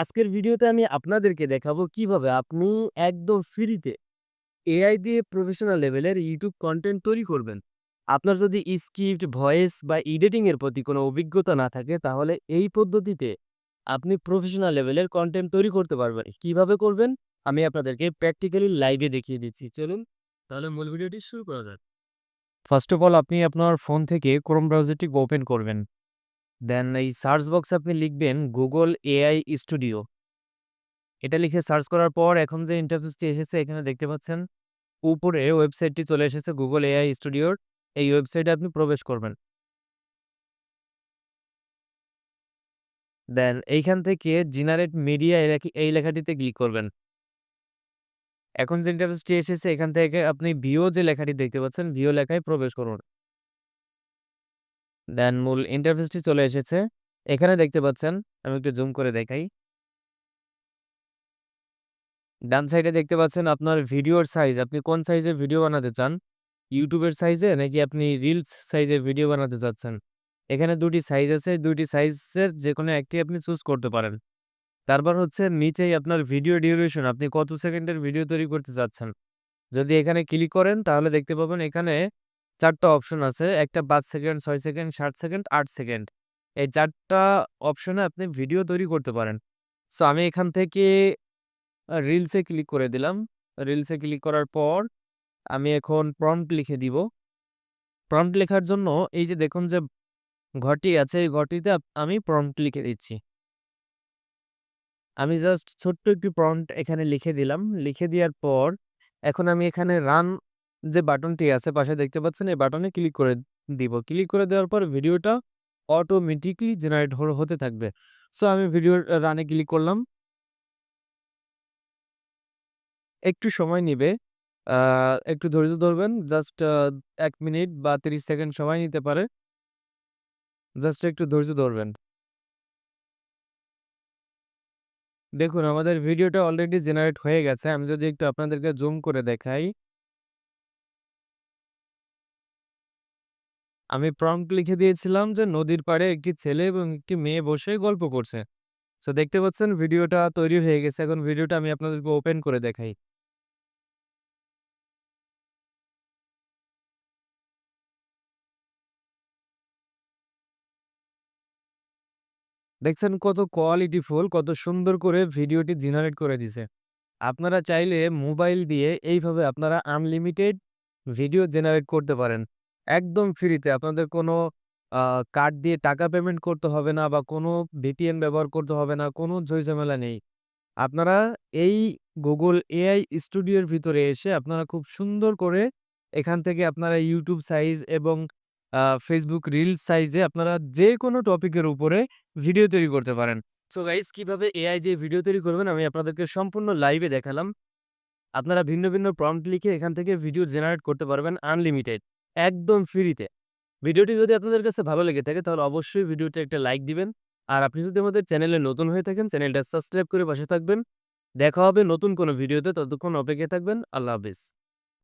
আজকের ভিডিওতে আমি আপনাদেরকে দেখাবো কীভাবে আপনি একদম ফ্রিতে এআই দিয়ে প্রফেশনাল লেভেলের ইউটিউব কন্টেন্ট তৈরি করবেন। আপনার যদি স্ক্রিপ্ট, ভয়েস বা এডিটিংয়ের প্রতি কোনো অভিজ্ঞতা না থাকে তাহলে এই পদ্ধতিতে আপনি প্রফেশনাল লেভেলের কন্টেন্ট তৈরি করতে পারবেন। কীভাবে করবেন? আমি আপনাদেরকে প্র্যাকটিক্যালি লাইভে দেখিয়ে দিচ্ছি। চলুন তাহলে মূল ভিডিওটি শুরু করা যাক। ফার্স্ট অফ অল আপনি আপনার ফোন থেকে ক্রোম ব্রাউজারটি ওপেন করবেন। দেন এই সার্চ বক্সে আপনি লিখবেন গুগল এআই স্টুডিও। এটা লিখে সার্চ করার পর এখন যে ইন্টারফেসটি এসেছে, এখানে দেখতে পাচ্ছেন, উপরে ওয়েবসাইটটি চলে এসেছে গুগল এআই স্টুডিওর। এই ওয়েবসাইটে আপনি প্রবেশ করবেন। দেন এইখান থেকে জেনারেট মিডিয়া এই লেখাটিতে ক্লিক করবেন। এখন যে ইন্টারফেসটি এসেছে, এখান থেকে আপনি ভিও যে লেখাটি দেখতে পাচ্ছেন ভিও লেখায় প্রবেশ করুন। দেন মূল ইন্টারফেসটি চলে এসেছে। এখানে দেখতে পাচ্ছেন, আমি একটু জুম করে দেখাই। ডান সাইডে দেখতে পাচ্ছেন আপনার ভিডিওর সাইজ আপনি কোন সাইজের ভিডিও বানাতে চান? ইউটিউবের সাইজে নাকি আপনি রিলস সাইজের ভিডিও বানাতে চাচ্ছেন? এখানে দুটি সাইজ আছে। ২ টি সাইজের যেকোনো একটি আপনি চুজ করতে পারেন। তারপর হচ্ছে নিচেই আপনার ভিডিও ডিউরেশন আপনি কত সেকেন্ডের ভিডিও তৈরি করতে চাচ্ছেন। যদি এখানে ক্লিক করেন, তাহলে দেখতে পাবেন এখানে ৪ টা অপশন আছে। একটা পাঁচ সেকেন্ড, ছয় সেকেন্ড, ৬০ সেকেন্ড, আট সেকেন্ড। এই ৪ টা অপশনে আপনি ভিডিও তৈরি করতে পারেন। সো আমি এখান থেকে রিলসে ক্লিক করে দিলাম। রিলসে ক্লিক করার পর আমি এখন প্রম্পট লিখে দিব। প্রম্পট লেখার জন্য এই যে দেখুন যে ঘরটি আছে এই ঘরটিতে আপ আমি প্রম্পট লিখে দিচ্ছি। আমি জাস্ট ছোট্ট একটি প্রম্পট এখানে লিখে দিলাম। লিখে দেওয়ার পর এখন আমি এখানে রান যে বাটনটি আছে পাশে দেখতে পাচ্ছেন, এই বাটনে ক্লিক করে দিব। ক্লিক করে দেওয়ার পর ভিডিওটা অটোমেটিক্যালি জেনারেট হতে থাকবে। সো আমি ভিডিও রানে ক্লিক করলাম। একটু সময় নিবে। একটু ধৈর্য ধরবেন। জাস্ট এক মিনিট বা ৩০ সেকেন্ড সময় নিতে পারে। জাস্ট একটু ধৈর্য ধরবেন। দেখুন, আমাদের ভিডিওটা অলরেডি জেনারেট হয়ে গেছে। আমি যদি একটু আপনাদেরকে জুম করে দেখাই। আমি প্রম্পট লিখে দিয়েছিলাম যে, নদীর পাড়ে একটি ছেলে এবং একটি মেয়ে বসে গল্প করছে। সো দেখতে পাচ্ছেন ভিডিওটা তৈরি হয়ে গেছে। এখন ভিডিওটা আমি আপনাদেরকে ওপেন করে দেখাই। দেখছেন কত কোয়ালিটিফুল কত সুন্দর করে ভিডিওটি জেনারেট করে দিছে। আপনারা চাইলে মোবাইল দিয়ে এইভাবে আপনারা আনলিমিটেড ভিডিও জেনারেট করতে পারেন। একদম ফ্রিতে আপনাদের কোনো কার্ড দিয়ে টাকা পেমেন্ট করতে হবে না বা কোনো ভিপিএন ব্যবহার করতে হবে না। কোনো ঝই-ঝামেলা নেই। আপনারা এই গুগল এআই স্টুডিওর ভিতরে এসে আপনারা খুব সুন্দর করে এখান থেকে আপনারা ইউটিউব সাইজ এবং ফেসবুক রিলস সাইজে আপনারা যেকোনো টপিকের উপরে ভিডিও তৈরি করতে পারেন। সো গাইজ কীভাবে এআই দিয়ে ভিডিও তৈরি করবেন আমি আপনাদেরকে সম্পূর্ণ লাইভে দেখালাম। আপনারা ভিন্ন, ভিন্ন প্রম্পট লিখে এখান থেকে ভিডিও জেনারেট করতে পারবেন আনলিমিটেড একদম ফ্রিতে। ভিডিওটি যদি আপনাদের কাছে ভালো লেগে থাকে, তাহলে অবশ্যই ভিডিওতে একটা লাইক দিবেন। আর আপনি যদি আমাদের চ্যানেলে নতুন হয়ে থাকেন, চ্যানেলটা সাবস্ক্রাইব করে পাশে থাকবেন। দেখা হবে নতুন কোনো ভিডিওতে, ততক্ষণ অপেক্ষায় থাকবেন। আল্লাহ হাফেজ।